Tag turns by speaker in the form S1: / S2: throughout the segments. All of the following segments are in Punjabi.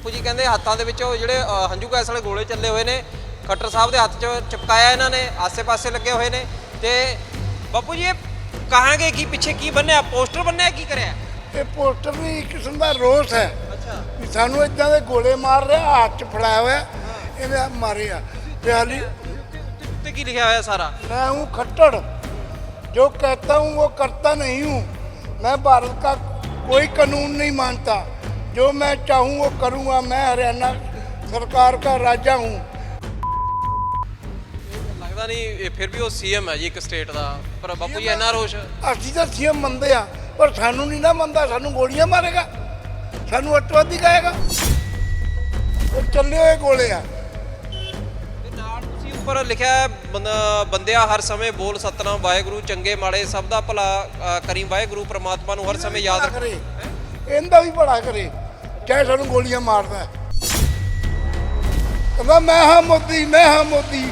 S1: ਬਾਪੂ ਜੀ ਕਹਿੰਦੇ ਹੱਥਾਂ ਦੇ ਵਿੱਚ ਉਹ ਜਿਹੜੇ ਹੰਝੂ ਗੈਸ ਵਾਲੇ ਗੋਲੇ ਚੱਲੇ ਹੋਏ ਨੇ। ਖੱਟਰ ਸਾਹਿਬ ਦੇ ਹੱਥ 'ਚ ਚਪਕਾਇਆ ਇਹਨਾਂ ਨੇ ਆਸੇ-ਪਾਸੇ ਲੱਗੇ ਹੋਏ ਨੇ। ਤੇ ਬਾਪੂ ਜੀ ਇਹ ਕਹਾਂਗੇ ਕੀ ਪਿੱਛੇ ਕੀ ਬੰਨਿਆ? ਪੋਸਟਰ ਬੰਨਿਆ ਕੀ ਕਰਿਆ?
S2: ਇਹ ਪੋਸਟਰ ਵੀ ਇੱਕ ਕਿਸਮ ਦਾ ਰੋਸ ਹੈ।
S1: ਅੱਛਾ।
S2: ਵੀ ਸਾਨੂੰ ਇਦਾਂ ਦੇ ਗੋਲੇ ਮਾਰ ਰਿਹਾ ਹੱਥ 'ਚ ਫੜਾਇਆ ਹੋਇਆ ਇਹਨੇ ਮਾਰੇ ਆ ਤੇ ਹਾਲੀ
S1: ਉੱਤੇ ਕੀ ਲਿਖਿਆ ਹੋਇਆ ਸਾਰਾ?
S2: ਮੈਂ ਹੂੰ ਖੱਟੜ। ਜੋ ਕਹਤਾ ਹੂੰ ਉਹ ਕਰਤਾ ਨਹੀਂ ਹੂੰ। ਮੈਂ ਭਾਰਤ ਦਾ ਕੋਈ ਕਾਨੂੰਨ ਨਹੀਂ ਮੰਨਤਾ। जो मैं चाहूँ वो करूँगा मैं हरियाणा सरकार का राजा हूँ
S1: ਲੱਗਦਾ ਨਹੀਂ ਇਹ ਫਿਰ ਵੀ ਉਹ ਸੀਐਮ ਹੈ ਜੀ ਇੱਕ ਸਟੇਟ ਦਾ ਪਰ ਬਾਪੂ ਜੀ ਇੰਨਾ ਰੋਸ਼
S2: ਅਸੀਂ ਤਾਂ ਸੀਐਮ ਮੰਨਦੇ ਆ ਪਰ ਸਾਨੂੰ ਨਹੀਂ ਨਾ ਮੰਨਦਾ ਸਾਨੂੰ ਗੋਲੀਆਂ ਮਾਰੇਗਾ ਸਾਨੂੰ ਅੱਤਵਾਦੀ ਕਹੇਗਾ ਉਹ ਚੱਲੇ ਹੋਏ ਗੋਲੇ ਆ
S1: ਤੇ ਨਾਲ ਤੁਸੀਂ ਉੱਪਰ ਲਿਖਿਆ ਹੈ, ਬੰਦ- ਬੰਦਿਆ ਹਰ ਸਮੇਂ ਬੋਲ ਸਤਨਾਮ ਵਾਹਿਗੁਰੂ ਚੰਗੇ ਮਾੜੇ ਸਭ ਦਾ ਭਲਾ ਅ, ਕਰੀ ਵਾਹਿਗੁਰੂ ਪ੍ਰਮਾਤਮਾ ਨੂੰ ਹਰ ਸਮੇਂ ਯਾਦ ਰੱਖ
S2: ਕਰੇ ਇਹਦਾ ਵੀ ਭਲਾ ਕਰੇ, ਚਾਹੇ ਸਾਨੂੰ ਗੋਲੀਆਂ ਮਾਰਦਾ ਕਹਿੰਦਾ, ਮੈਂ ਹਾਂ ਮੋਦੀ, ਮੈਂ ਹਾਂ ਮੋਦੀ,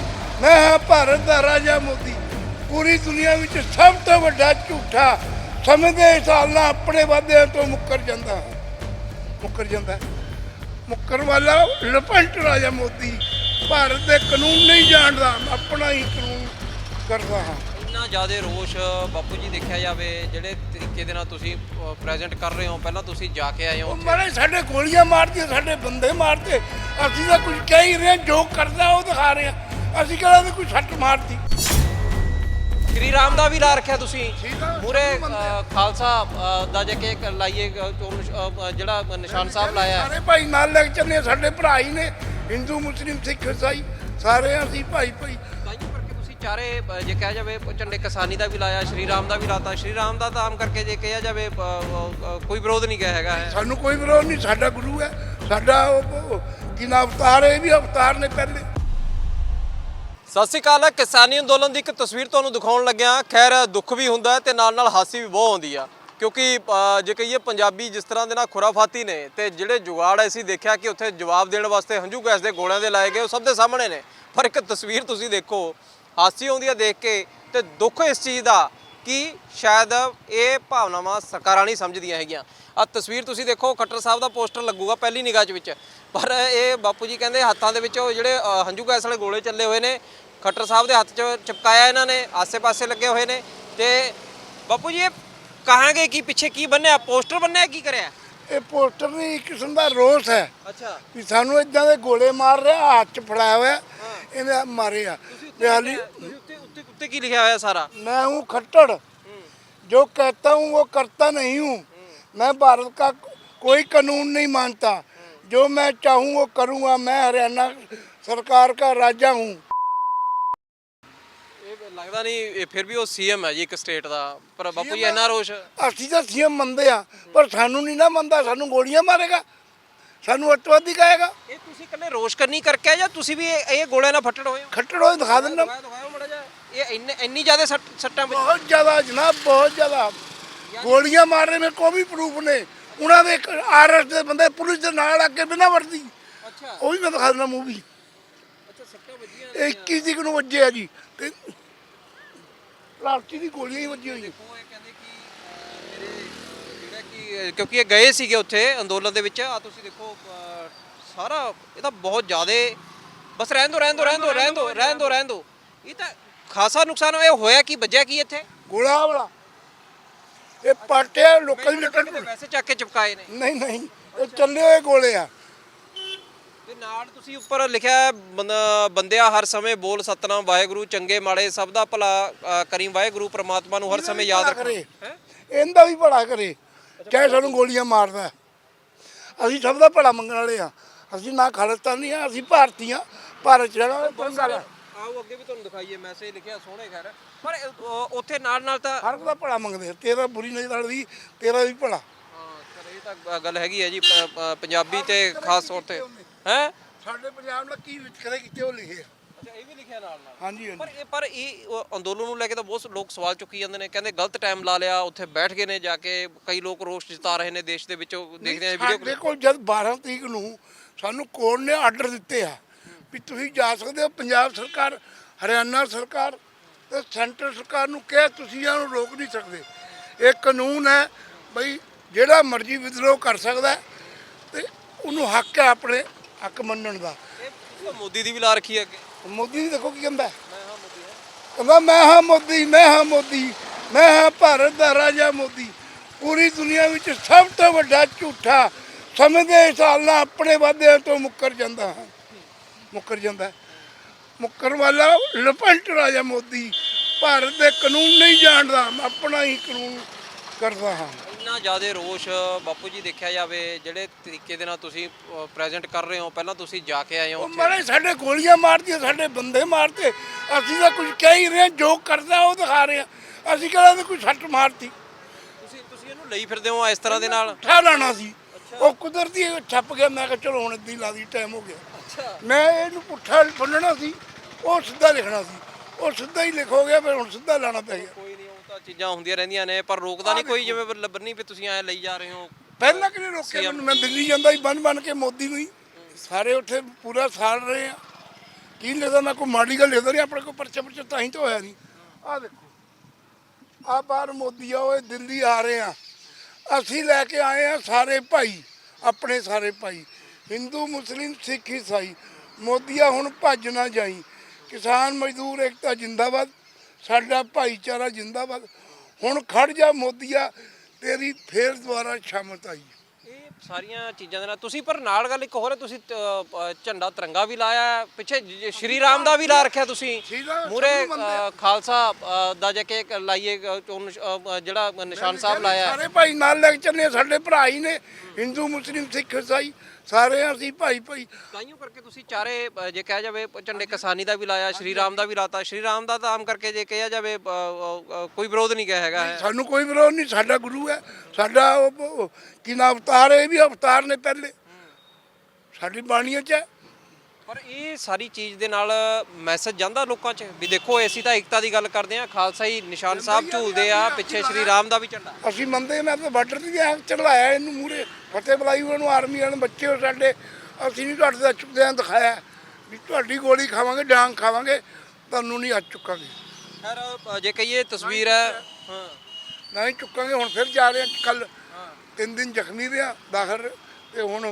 S2: ਮੈਂ ਹਾਂ ਭਾਰਤ ਦਾ ਰਾਜਾ ਮੋਦੀ। ਪੂਰੀ ਦੁਨੀਆ ਵਿੱਚ ਸਭ ਤੋਂ ਵੱਡਾ ਝੂਠਾ ਸਮਝਦੇ ਦੇ ਹਿਸਾਬ ਨਾਲ ਆਪਣੇ ਵਾਅਦਿਆਂ ਤੋਂ ਮੁੱਕਰ ਜਾਂਦਾ ਹੈ। ਮੁੱਕਰ ਜਾਂਦਾ ਮੁੱਕਰ ਵਾਲਾ ਲਪੰਟ ਰਾਜਾ ਮੋਦੀ। ਭਾਰਤ ਦੇ ਕਾਨੂੰਨ ਨਹੀਂ ਜਾਣਦਾ ਆਪਣਾ ਹੀ ਕਾਨੂੰਨ ਕਰਦਾ ਹਾਂ।
S1: ਇੰਨਾ ਜ਼ਿਆਦਾ ਰੋਸ਼ ਬਾਪੂ ਜੀ ਦੇਖਿਆ ਜਾਵੇ ਜਿਹੜੇ ਤਰੀਕੇ ਦੇ ਨਾਲ ਤੁਸੀਂ ਪ੍ਰੈਜ਼ੈਂਟ ਕਰ ਰਹੇ ਹੋ ਪਹਿਲਾਂ ਤੁਸੀਂ ਜਾ ਕੇ ਆਏ ਹੋ
S2: ਮਾਰੇ ਸਾਡੇ ਗੋਲੀਆਂ ਮਾਰਦੇ ਸਾਡੇ ਬੰਦੇ ਮਾਰਦੇ ਅਸੀਂ ਤਾਂ ਕੁਝ ਕਹਿ ਹੀ ਰਹੇ ਜੋ ਕਰਦਾ ਉਹ ਦਿਖਾ ਰਹੇ। ਅਸੀਂ ਕਿਹੜਾ ਵੀ ਕੋਈ ਸੱਟ ਮਾਰਦੀ
S1: ਸ਼੍ਰੀ ਰਾਮ ਦਾ ਵੀ ਲਾ ਰੱਖਿਆ ਤੁਸੀਂ ਮੂਰੇ
S2: ਨੂੰ।
S1: ਖਾਲਸਾ ਦਾ ਜੇ ਕਿ ਲਾਈਏ ਜਿਹੜਾ ਨਿਸ਼ਾਨ ਸਾਹਿਬ ਲਾਇਆ।
S2: ਸਾਰੇ ਭਾਈ ਨਾਲ ਲੈ ਕੇ ਚੱਲੇ ਸਾਡੇ ਭਰਾ ਹੀ ਨੇ ਹਿੰਦੂ ਮੁਸਲਿਮ ਸਿੱਖ ਈਸਾਈ ਸਾਰੇ ਅਸੀਂ ਭਾਈ ਭਾਈ
S1: ਅ, ਜੇ ਕਿਹਾ ਜਾਵੇ ਝੰਡੇ ਕਿਸਾਨੀ ਦਾ ਵੀ ਲਾਇਆ ਸ਼੍ਰੀ ਰਾਮ ਦਾ ਵੀ ਲਾਤਾ। ਸ਼੍ਰੀ ਰਾਮ ਦਾ ਤਾਂ ਆਮ ਕਰਕੇ ਜੇ ਕਿਹਾ ਜਾਵੇ ਕੋਈ ਵਿਰੋਧ ਨਹੀਂ ਕਿਹਾ ਹੈਗਾ
S2: ਸਾਨੂੰ ਕੋਈ ਵਿਰੋਧ ਨਹੀਂ ਸਾਡਾ ਗੁਰੂ ਹੈ। ਸਾਡਾ ਉਹ- ਉਹ ਕੀ ਨਾ ਅਵਤਾਰ ਹੈ ਇਹ ਵੀ ਅਵਤਾਰ ਨੇ ਪਹਿਲੇ।
S1: ਸਤਿ ਸ਼੍ਰੀ ਅਕਾਲ ਕਿਸਾਨੀ ਅੰਦੋਲਨ ਦੀ ਇੱਕ ਤਸਵੀਰ ਤੁਹਾਨੂੰ ਦਿਖਾਉਣ ਲੱਗਿਆ। ਖੈਰ ਦੁੱਖ ਵੀ ਹੁੰਦਾ ਹੈ ਤੇ ਨਾਲ ਨਾਲ ਹਾਸੀ ਵੀ ਬਹੁਤ ਆਉਂਦੀ ਆ। ਕਿਉਂਕਿ ਜੇ ਕਹੀਏ ਪੰਜਾਬੀ ਜਿਸ ਤਰ੍ਹਾਂ ਦੇ ਨਾਲ ਖੁਰਾਫਾਤੀ ਨੇ ਤੇ ਜਿਹੜੇ ਜੁਗਾੜ ਅਸੀਂ ਦੇਖਿਆ ਕਿ ਉੱਥੇ ਜਵਾਬ ਦੇਣ ਵਾਸਤੇ ਹੰਝੂ ਗੈਸ ਦੇ ਗੋਲਿਆਂ ਦੇ ਲਾਏ ਗਏ ਉਹ ਸਭ ਦੇ ਸਾਹਮਣੇ ਨੇ। ਪਰ ਇੱਕ ਤਸਵੀਰ ਤੁਸੀਂ ਦੇਖੋ ਹਾਸੀ ਆਉਂਦੀ ਆ ਦੇਖ ਕੇ ਤੇ ਦੁੱਖ ਇਸ ਚੀਜ਼ ਦਾ ਕਿ ਸ਼ਾਇਦ ਇਹ ਭਾਵਨਾਵਾਂ ਸਰਕਾਰਾਂ ਨਹੀਂ ਸਮਝਦੀਆਂ ਹੈਗੀਆਂ। ਆ ਤਸਵੀਰ ਤੁਸੀਂ ਦੇਖੋ ਖੱਟਰ ਸਾਹਿਬ ਦਾ ਪੋਸਟਰ ਲੱਗੂਗਾ ਪਹਿਲੀ ਨਿਗਾਹ 'ਚ ਵਿੱਚ। ਪਰ ਇਹ ਬਾਪੂ ਜੀ ਕਹਿੰਦੇ ਹੱਥਾਂ ਦੇ ਵਿੱਚ ਉਹ ਜਿਹੜੇ ਹੰਝੂ ਗੈਸ ਵਾਲੇ ਗੋਲੇ ਚੱਲੇ ਹੋਏ ਨੇ ਖੱਟਰ ਸਾਹਿਬ ਦੇ ਹੱਥ 'ਚ ਚਿਪਕਾਇਆ ਇਹਨਾਂ ਨੇ ਆਸੇ-ਪਾਸੇ ਲੱਗੇ ਹੋਏ ਨੇ ਤੇ ਬਾਪੂ ਜੀ ਇਹ ਕਹਾਂਗੇ ਕੀ ਪਿੱਛੇ ਕੀ ਬੰਨਿਆ ਪੋਸਟਰ ਬੰਨਿਆ ਕੀ ਕਰਿਆ?
S2: ਇਹ ਪੋਸਟਰ ਵੀ ਇੱਕ ਕਿਸਮ ਦਾ ਰੋਸ ਹੈ
S1: ਅੱਛਾ।
S2: ਵੀ ਸਾਨੂੰ ਇਦਾਂ ਦੇ ਗੋਲੇ ਮਾਰ ਰਿਹਾ ਹੱਥ 'ਚ ਫੜਾਇਆ ਹੋਇਆ ਇਹਨੇ ਮਾਰੇ ਆ। ਤੇ ਹਾਲੀ
S1: ਉੱਤੇ ਉੱਤੇ ਉੱਤੇ ਕੀ ਲਿਖਿਆ ਹੋਇਆ ਸਾਰਾ
S2: मैं हूँ खट्टर जो कहता हूँ वो करता नहीं हूँ मैं भारत का कोई कानून नहीं मानता जो मैं चाहूँ वो करूँगा मैं हरियाणा सरकार का राजा हूँ
S1: ਇਹ ਲੱਗਦਾ ਨਹੀਂ ਇਹ ਫਿਰ ਵੀ ਉਹ ਸੀਐਮ ਹੈ ਜੀ ਇੱਕ ਸਟੇਟ ਦਾ ਪਰ ਬਾਪੂ ਜੀ ਇੰਨਾ ਰੋਸ਼
S2: ਅਸੀਂ ਤਾਂ ਸੀਐਮ ਮੰਨਦੇ ਆ ਪਰ ਸਾਨੂੰ ਨਹੀਂ ਨਾ ਮੰਨਦਾ ਸਾਨੂੰ ਗੋਲੀਆਂ ਮਾਰੇਗਾ ਸਾਨੂੰ ਅੱਤਵਾਦੀ ਕਹੇਗਾ।
S1: ਇਹ ਤੁਸੀਂ ਇਕੱਲੇ ਰੋਸ਼ ਕਰਨੀ ਕਰਕੇ ਆਏ ਜਾਂ ਤੁਸੀਂ ਵੀ ਇਹ ਇਹ ਗੋਲਿਆਂ ਨਾਲ ਫੱਟੜ ਹੋਏ ਹੋ?
S2: ਖੱਟੜ ਹੋਏ ਦਿਖਾ ਦਿੰਦਾ।
S1: ਦਿਖਾਓ ਦਿਖਾਓ ਮੜਾ ਜਾ ਇਹ ਇੰਨੇ ਇੰਨੀ ਜ਼ਿਆਦਾ ਸੱਟ-
S2: ਬਹੁਤ ਜ਼ਿਆਦਾ ਜਨਾਬ ਬਹੁਤ ਜ਼ਿਆਦਾ। ਗੋਲੀਆਂ ਮਾਰਨੇ ਮੇ ਕੋਈ ਵੀ ਪ੍ਰੂਫ ਨੇ। ਉਹਨਾਂ ਦੇ ਆਰਐਸ ਦੇ ਬੰਦੇ ਪੁਲਿਸ ਦੇ ਨਾਲ ਅੱਗੇ ਬਿਨਾਂ ਵਰਦੀ।
S1: ਅੱਛਾ।
S2: ਉਹ ਵੀ ਮੈਂ ਦਿਖਾ ਦਿੰਦਾ ਮੂਵੀ
S1: ਅੱਛਾ ਸੱਟਾਂ ਵੱਜੀਆਂ
S2: ਇਹ 21 ਤਰੀਕ ਨੂੰ ਵੱਜੇ ਆ ਜੀ। ਤੇ ਪਲਾਸਟਿਕ ਦੀ ਗੋਲੀਆਂ ਹੀ ਵੱਜੀਆਂ ਹੋਈਆਂ।
S1: ਉਹ ਇਹ ਕਹਿੰਦੇ ਕਿ ਅਹ, ਮੇਰੇ ਕਿ ਕਿਉਂਕਿ ਇਹ ਗਏ ਸੀਗੇ ਉੱਥੇ ਅੰਦੋਲਨ ਦੇ ਵਿੱਚ। ਆ ਤੁਸੀਂ ਦੇਖੋ ਸਾਰਾ ਇਹ ਤਾਂ ਬਹੁਤ ਜ਼ਿਆਦਾ ਬਸ ਰਹਿਣ ਦੋ ਰਹਿਣ ਦੋ ਰਹਿਣ ਦੋ ਰਹਿਣ ਦੋ ਰਹਿਣ ਦੋ ਰਹਿਣ ਦੋ। ਇਹ ਤਾਂ ਖਾਸਾ ਨੁਕਸਾਨ ਹੋਇਆ ਹੋਇਆ ਕੀ ਵੱਜਿਆ ਕੀ ਇੱਥੇ?
S2: ਗੋਲਾ ਵਾਲਾ। ਇਹ ਪਾਟਿਆ ਲੋਕਾਂ ਦੀ
S1: ਕਿਤੇ ਵੈਸੇ ਚੱਕ ਕੇ ਚਿਪਕਾਏ ਨੇ।
S2: ਨਹੀਂ ਨਹੀਂ ਇਹ ਚੱਲੇ ਹੋਏ ਗੋਲੇ ਆ।
S1: ਤੇ ਨਾਲ ਤੁਸੀਂ ਉੱਪਰ ਲਿਖਿਆ ਹੈ, ਬੰਦ- ਬੰਦਿਆ ਹਰ ਸਮੇਂ ਬੋਲ ਸਤਨਾਮ ਵਾਹਿਗੁਰੂ ਚੰਗੇ ਮਾੜੇ ਸਭ ਦਾ ਭਲਾ ਕਰੀ ਵਾਹਿਗੁਰੂ ਪ੍ਰਮਾਤਮਾ ਨੂੰ ਹਰ ਸਮੇਂ ਯਾਦ
S2: ਭਲਾ
S1: ਰੱਖੋ
S2: ਕਰੇ।
S1: ਹੈਂ?
S2: ਇਹਦਾ ਵੀ ਭਲਾ ਕਰੇ। ਚਾਹੇ ਸਾਨੂੰ ਗੋਲੀਆਂ ਮਾਰਦਾ। ਅਸੀਂ ਸਭ ਦਾ ਭਲਾ ਮੰਗਣ ਵਾਲੇ ਆ ਅਸੀਂ ਨਾ ਖਾਲਿਸਤਾਨੀ ਆ ਅਸੀਂ ਭਾਰਤੀ ਆ ਭਾਰਤ ਚ ਰਹਿਣ ਵਾਲੇ।
S1: ਆਓ ਅੱਗੇ ਵੀ ਤੁਹਾਨੂੰ ਦਿਖਾਈਏ ਮੈਸੇਜ ਲਿਖਿਆ ਸੋਹਣੇ ਖੈਰ ਪਰ ਅਹ, ਉੱਥੇ ਨਾਲ ਨਾਲ ਤਾਂ
S2: ਹਰ ਇੱਕ ਦਾ ਭਲਾ ਮੰਗਦੇ ਆ। ਤੇਰਾ ਬੁਰੀ ਨਜ਼ਰ ਵਾਲੀ ਤੇਰਾ ਵੀ ਭਲਾ।
S1: ਹਾਂ ਚਲੋ ਇਹ ਤਾਂ ਗੱਲ ਹੈਗੀ ਹੈ ਜੀ ਪ- ਪ- ਪੰਜਾਬੀ ਤੇ ਖਾਸ ਤੌਰ ਤੇ। ਹੈ?
S2: ਸਾਡੇ ਪੰਜਾਬ ਨਾਲ ਕੀ ਵਿਤਕਰੇ ਕੀਤੇ ਉਹ ਲਿਖੇ ਆ?
S1: ਅੱਛਾ ਇਹ ਵੀ ਲਿਖਿਆ ਨਾਲ ਨਾਲ?
S2: ਹਾਂਜੀ
S1: ਪਰ ਇਹ ਪਰ ਇਹ ਅੰਦੋਲਨ ਨੂੰ ਲੈ ਕੇ ਤਾਂ ਬਹੁਤ ਲੋਕ ਸਵਾਲ ਚੁੱਕੀ ਜਾਂਦੇ ਨੇ ਕਹਿੰਦੇ ਗਲਤ ਟਾਈਮ ਲਾ ਲਿਆ ਉੱਥੇ ਬੈਠ ਗਏ ਨੇ ਜਾ ਕੇ ਕਈ ਲੋਕ ਰੋਸ ਜਤਾ ਰਹੇ ਨੇ ਦੇਸ਼ ਦੇ ਵਿੱਚ ਦੇਖਦੇ ਆ ਵੀਡੀਓ
S2: ਸਾਡੇ ਕੋਲ ਜਦ 12 ਤਰੀਕ ਨੂੰ ਸਾਨੂੰ ਕੋਰਟ ਨੇ ਆਰਡਰ ਦਿੱਤੇ ਆ ਵੀ ਤੁਸੀਂ ਜਾ ਸਕਦੇ ਹੋ ਪੰਜਾਬ ਸਰਕਾਰ ਹਰਿਆਣਾ ਸਰਕਾਰ ਤੇ ਸੈਂਟਰ ਸਰਕਾਰ ਨੂੰ ਕਿਹਾ ਤੁਸੀਂ ਇਹਨਾਂ ਨੂੰ ਰੋਕ ਨਹੀਂ ਸਕਦੇ। ਇਹ ਕਾਨੂੰਨ ਹੈ ਬਈ ਜਿਹੜਾ ਮਰਜ਼ੀ ਵਿਦਰੋਹ ਕਰ ਸਕਦਾ ਹੈ ਤੇ ਉਹਨੂੰ ਹੱਕ ਹੈ ਆਪਣੇ ਹੱਕ ਮੰਨਣ ਦਾ।
S1: ਇਹ ਮੋਦੀ ਦੀ ਵੀ ਲਾ ਰੱਖੀ ਹੈ ਅੱਗੇ।
S2: ਮੋਦੀ ਵੀ ਦੇਖੋ ਕੀ ਕਹਿੰਦਾ ਕਹਿੰਦਾ, ਮੈਂ ਹਾਂ ਮੋਦੀ, ਮੈਂ ਹਾਂ ਮੋਦੀ, ਮੈਂ ਹਾਂ ਭਾਰਤ ਦਾ ਰਾਜਾ ਮੋਦੀ। ਪੂਰੀ ਦੁਨੀਆ ਵਿੱਚ ਸਭ ਤੋਂ ਵੱਡਾ ਝੂਠਾ ਸਮਝਦੇ ਦੇ ਹਿਸਾਬ ਨਾਲ ਆਪਣੇ ਵਾਅਦਿਆਂ ਤੋਂ ਮੁੱਕਰ ਜਾਂਦਾ ਹਾਂ। ਮੁੱਕਰ ਜਾਂਦਾ ਹੈ। ਮੁੱਕਰ ਵਾਲਾ ਲਪੰਟ ਰਾਜਾ ਮੋਦੀ। ਭਾਰਤ ਦੇ ਕਾਨੂੰਨ ਨਹੀਂ ਜਾਣਦਾ, ਮੈਂ ਆਪਣਾ ਹੀ ਕਾਨੂੰਨ ਕਰਦਾ ਹਾਂ।
S1: ਇੰਨਾ ਜ਼ਿਆਦਾ ਰੋਸ਼ ਬਾਪੂ ਜੀ ਦੇਖਿਆ ਜਾਵੇ ਜਿਹੜੇ ਤਰੀਕੇ ਦੇ ਨਾਲ ਤੁਸੀਂ ਪ੍ਰੈਜ਼ੈਂਟ ਕਰ ਰਹੇ ਹੋ? ਪਹਿਲਾਂ ਤੁਸੀਂ ਜਾ ਕੇ ਆਏ ਹੋ
S2: ਉਹ ਮਾਰੇ ਸਾਡੇ ਗੋਲੀਆਂ ਮਾਰਦੀਆਂ ਸਾਡੇ ਬੰਦੇ ਮਾਰਤੇ। ਅਸੀਂ ਤਾਂ ਕੁਝ ਕਹਿ ਹੀ ਰਹੇ ਹਾਂ, ਜੋ ਕਰਦਾ ਉਹ ਦਿਖਾ ਰਹੇ ਹਾਂ। ਅਸੀਂ ਕਿਹੜਾ ਉਹਦੇ ਕੋਈ ਸੱਟ ਮਾਰਤੀ?
S1: ਤੁਸੀਂ ਤੁਸੀਂ ਇਹਨੂੰ ਲਈ ਫਿਰਦੇ ਹੋ ਇਸ ਤਰ੍ਹਾਂ ਦੇ ਨਾਲ?
S2: ਠਾ ਲਾਣਾ ਸੀ। ਉਹ ਕੁਦਰਤੀ ਇਹ ਛੱਪ ਗਿਆ ਮੈਂ ਕਿਹਾ ਚਲੋ ਹੁਣ ਇੱਦਾਂ ਹੀ ਲਾ ਦੀ ਟਾਈਮ ਹੋ ਗਿਆ। ਮੈਂ ਇਹਨੂੰ ਪੁੱਠਾ ਬੰਨਣਾ ਸੀ ਉਹ ਸਿੱਧਾ ਲਿਖਣਾ ਸੀ। ਉਹ ਸਿੱਧਾ ਹੀ ਲਿਖ ਹੋ ਗਿਆ ਫਿਰ ਹੁਣ ਸਿੱਧਾ ਲਾਣਾ ਪੈ ਗਿਆ।
S1: ਚੀਜ਼ਾਂ ਹੁੰਦੀਆਂ ਰਹਿੰਦੀਆਂ ਨੇ ਪਰ ਰੋਕਦਾ ਨਹੀਂ ਕੋਈ ਜਿਵੇਂ ਲੱਭਣੀ ਵੀ ਤੁਸੀਂ ਐ ਲਈ ਜਾ ਰਹੇ ਹੋ।
S2: ਪਹਿਲਾਂ ਕਿਹਨੇ ਰੋਕਿਆ? ਮੈਨੂੰ ਮੈਂ ਦਿੱਲੀ ਜਾਂਦਾ ਸੀ ਬੰਨ ਬੰਨ ਕੇ ਮੋਦੀ ਨੂੰ ਹੀ। ਸਾਰੇ ਉੱਥੇ ਪੂਰਾ ਸਾਲ ਰਹੇ ਆ। ਕੀ ਲਿਖਦਾ ਮੈਂ ਕੋਈ ਮਾੜੀ ਗੱਲ ਲਿਖਦਾ ਨਹੀਂ ਆਪਣੇ ਕੋਲ ਪਰਚਾ ਪਰਚਾ ਤਾਂ ਹੀ ਤਾਂ ਹੋਇਆ ਨਹੀਂ। ਆਹ ਦੇਖੋ। ਆ ਬਾਹਰ ਮੋਦੀ ਆ ਓਏ ਦਿੱਲੀ ਆ ਰਹੇ ਆ। ਅਸੀਂ ਲੈ ਕੇ ਆਏ ਆ ਸਾਰੇ ਭਾਈ ਆਪਣੇ ਸਾਰੇ ਭਾਈ। ਹਿੰਦੂ ਮੁਸਲਿਮ ਸਿੱਖ ਈਸਾਈ। ਮੋਦੀਆ ਹੁਣ ਭੱਜ ਨਾ ਜਾਈ। ਕਿਸਾਨ ਮਜ਼ਦੂਰ ਏਕਤਾ ਜਿੰਦਾਬਾਦ। ਸਾਡਾ ਭਾਈਚਾਰਾ ਜਿੰਦਾਬਾਦ। ਹੁਣ ਖੜ ਜਾ ਮੋਦੀਆ ਤੇਰੀ ਫੇਰ ਦੁਬਾਰਾ ਸ਼ਾਮਤ ਆਈ।
S1: ਇਹ ਸਾਰੀਆਂ ਚੀਜ਼ਾਂ ਦੇ ਨਾਲ ਤੁਸੀਂ ਪਰ ਨਾਲ ਗੱਲ ਇੱਕ ਹੋਰ ਹੈ ਤੁਸੀਂ ਅ, ਅ, ਝੰਡਾ ਤਿਰੰਗਾ ਵੀ ਲਾਇਆ ਪਿੱਛੇ ਜ- ਸ਼੍ਰੀ ਰਾਮ ਦਾ ਵੀ ਲਾ ਰੱਖਿਆ ਤੁਸੀਂ।
S2: ਸ਼੍ਰੀ ਰਾਮ
S1: ਮੂਰੇ
S2: ਸਭ ਨੂੰ ਮੰਨਦੇ
S1: ਖਾਲਸਾ ਅ, ਦਾ ਜੇ ਕਿ ਲਾਈਏ ਅ, ਉਹ ਨਿਸ਼- ਅ, ਅ, ਜਿਹੜਾ ਨਿਸ਼ਾਨ ਸਾਹਿਬ ਲਾਇਆ ਹੈ।
S2: ਸਾਰੇ ਭਾਈ ਨਾਲ ਲੈ ਕੇ ਚੱਲੇ ਸਾਡੇ ਭਰਾ ਹੀ ਨੇ ਹਿੰਦੂ ਮੁਸਲਿਮ ਸਿੱਖ ਈਸਾਈ। ਸਾਰੇ ਅਸੀਂ ਭਾਈ ਭਾਈ
S1: ਤਾਈਓ ਕਰਕੇ ਤੁਸੀਂ ਚਾਰੇ ਅ, ਜੇ ਕਿਹਾ ਜਾਵੇ ਝੰਡੇ ਕਿਸਾਨੀ ਦਾ ਵੀ ਲਾਇਆ ਸ਼੍ਰੀ ਰਾਮ ਦਾ ਵੀ ਲਾਤਾ। ਸ਼੍ਰੀ ਰਾਮ ਦਾ ਤਾਂ ਆਮ ਕਰਕੇ ਜੇ ਕਿਹਾ ਜਾਵੇ ਅ, ਅ, ਅ, ਕੋਈ ਵਿਰੋਧ ਨਹੀਂ ਕਿਹਾ ਹੈਗਾ। ਹੈ
S2: ਸਾਨੂੰ ਕੋਈ ਵਿਰੋਧ ਨਹੀਂ ਸਾਡਾ ਗੁਰੂ ਹੈ। ਸਾਡਾ ਉਹ- ਉਹ ਕੀ ਅਵਤਾਰ ਹੈ ਇਹ ਵੀ ਅਵਤਾਰ ਨੇ ਪਹਿਲੇ। ਸਾਡੀ ਬਾਣੀਆਂ 'ਚ ਹੈ।
S1: ਪਰ ਇਹ ਸਾਰੀ ਚੀਜ਼ ਦੇ ਨਾਲ ਮੈਸੇਜ ਜਾਂਦਾ ਲੋਕਾਂ 'ਚ ਵੀ ਦੇਖੋ ਅਸੀਂ ਤਾਂ ਏਕਤਾ ਦੀ ਗੱਲ ਕਰਦੇ ਆ ਖਾਲਸਾ ਹੀ ਨਿਸ਼ਾਨ ਸਾਹਿਬ ਝੂਲਦੇ ਆ ਪਿੱਛੇ ਸ਼੍ਰੀ ਰਾਮ ਦਾ ਵੀ ਝੰਡਾ।
S2: ਅਸੀਂ ਮੰਨਦੇ ਮੈਂ ਤਾਂ ਬਾਰਡਰ ਤੇ ਗਿਆ ਚੜਾਇਆ ਇਹਨੂੰ ਮੂਰੇ ਫਤਿਹ ਬੁਲਾਈ ਉਹਨੂੰ ਆਰਮੀ ਵਾਲੇ ਬੱਚੇ ਹੋ ਸਾਡੇ ਅਸੀਂ ਨਹੀਂ ਤੁਹਾਡੇ ਦਾ ਚੁੱਕਦਿਆਂ ਦਿਖਾਇਆ ਵੀ ਤੁਹਾਡੀ ਗੋਲੀ ਖਾਵਾਂਗੇ ਡਾਂਗ ਖਾਵਾਂਗੇ ਤੁਹਾਨੂੰ ਨਹੀਂ ਅੱਜ ਚੁੱਕਾਂਗੇ।
S1: ਖੈਰ ਜੇ ਕਹੀਏ ਤਸਵੀਰ ਹੈ ਹਾਂ।
S2: ਨਹੀਂ ਚੁੱਕਾਂਗੇ ਹੁਣ ਫਿਰ ਜਾ ਰਹੇ ਕੱਲ ਤਿੰਨ ਦਿਨ ਜ਼ਖਮੀ ਰਿਹਾ ਦਾਖਲ ਤੇ ਹੁਣ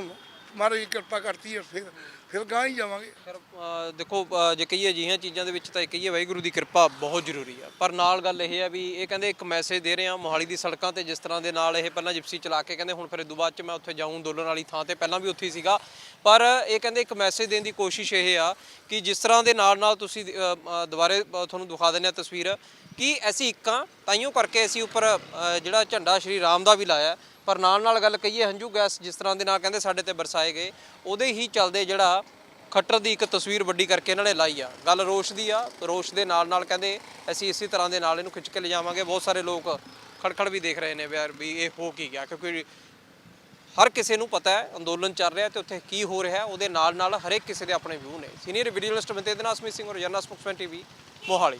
S2: ਮਹਾਰਾਜ ਕਿਰਪਾ ਕਰਤੀ ਹੈ ਫਿਰ ਫਿਰ ਗਾਂ ਹੀ ਜਾਵਾਂਗੇ।
S1: ਸਰ ਅ, ਦੇਖੋ ਅ, ਜੇ ਕਹੀਏ ਅਜਿਹੀਆਂ ਚੀਜ਼ਾਂ ਦੇ ਵਿੱਚ ਤਾਂ ਇਹ ਕਹੀਏ ਵਾਹਿਗੁਰੂ ਦੀ ਕਿਰਪਾ ਬਹੁਤ ਜ਼ਰੂਰੀ ਆ। ਪਰ ਨਾਲ ਗੱਲ ਇਹ ਹੈ ਵੀ ਇਹ ਕਹਿੰਦੇ ਇੱਕ ਮੈਸੇਜ ਦੇ ਰਹੇ ਆ ਮੋਹਾਲੀ ਦੀ ਸੜਕਾਂ ਤੇ ਜਿਸ ਤਰ੍ਹਾਂ ਦੇ ਨਾਲ ਇਹ ਪਹਿਲਾਂ ਜਿਪਸੀ ਚਲਾ ਕੇ ਕਹਿੰਦੇ ਹੁਣ ਫਿਰ ਇਦੋਂ ਬਾਅਦ ਚ ਮੈਂ ਉੱਥੇ ਜਾਊਂ ਅੰਦੋਲਨ ਵਾਲੀ ਥਾਂ ਤੇ ਪਹਿਲਾਂ ਵੀ ਉੱਥੇ ਹੀ ਸੀਗਾ। ਪਰ ਇਹ ਕਹਿੰਦੇ ਇੱਕ ਮੈਸੇਜ ਦੇਣ ਦੀ ਕੋਸ਼ਿਸ਼ ਇਹ ਆ ਕਿ ਜਿਸ ਤਰ੍ਹਾਂ ਦੇ ਨਾਲ ਨਾਲ ਤੁਸੀਂ ਅ, ਅ, ਦੁਬਾਰੇ ਅ, ਤੁਹਾਨੂੰ ਦਿਖਾ ਦਿੰਦੇ ਆ ਤਸਵੀਰ ਕਿ ਅਸੀਂ ਇੱਕਾਂ ਤਾਈਓ ਕਰਕੇ ਅਸੀਂ ਉੱਪਰ ਅ, ਜਿਹੜਾ ਝੰਡਾ ਸ਼੍ਰੀ ਰਾਮ ਦਾ ਵੀ ਲਾਇਆ। ਹੈ। ਪਰ ਨਾਲ ਨਾਲ ਗੱਲ ਕਹੀਏ ਹੰਝੂ ਗੈਸ ਜਿਸ ਤਰ੍ਹਾਂ ਦੇ ਨਾਲ ਕਹਿੰਦੇ ਸਾਡੇ ਤੇ ਬਰਸਾਏ ਗਏ, ਉਹਦੇ ਹੀ ਚੱਲਦੇ ਜਿਹੜਾ ਖੱਟਰ ਦੀ ਇੱਕ ਤਸਵੀਰ ਵੱਡੀ ਕਰਕੇ ਇਹਨਾਂ ਨੇ ਲਾਈ ਆ। ਗੱਲ ਰੋਸ਼ ਦੀ ਆ, ਰੋਸ਼ ਦੇ ਨਾਲ ਨਾਲ ਕਹਿੰਦੇ ਅਸੀਂ ਇਸੇ ਤਰ੍ਹਾਂ ਦੇ ਨਾਲ ਇਹਨੂੰ ਖਿੱਚ ਕੇ ਲਿਜਾਵਾਂਗੇ। ਬਹੁਤ ਸਾਰੇ ਲੋਕ ਖੜਖੜ ਵੀ ਦੇਖ ਰਹੇ ਨੇ ਵੀ ਯਾਰ ਵੀ ਇਹ ਹੋ ਕੀ ਗਿਆ, ਕਿਉਂਕਿ ਹਰ ਕਿਸੇ ਨੂੰ ਪਤਾ ਹੈ ਅੰਦੋਲਨ ਚੱਲ ਰਿਹਾ ਤੇ ਉੱਥੇ ਕੀ ਹੋ ਰਿਹਾ, ਉਹਦੇ ਨਾਲ ਨਾਲ ਹਰੇਕ ਕਿਸੇ ਦੇ ਆਪਣੇ ਵਿਊ ਨੇ। ਸੀਨੀਅਰ ਵੀਡੀਓਲਿਸਟ ਬੰਦੇ ਦੇ ਸਿੰਘ ਔਰ ਜਰਨਾ ਸਪੋਕਸਮੈਨ ਟੀਵੀ ਮੋਹਾਲੀ।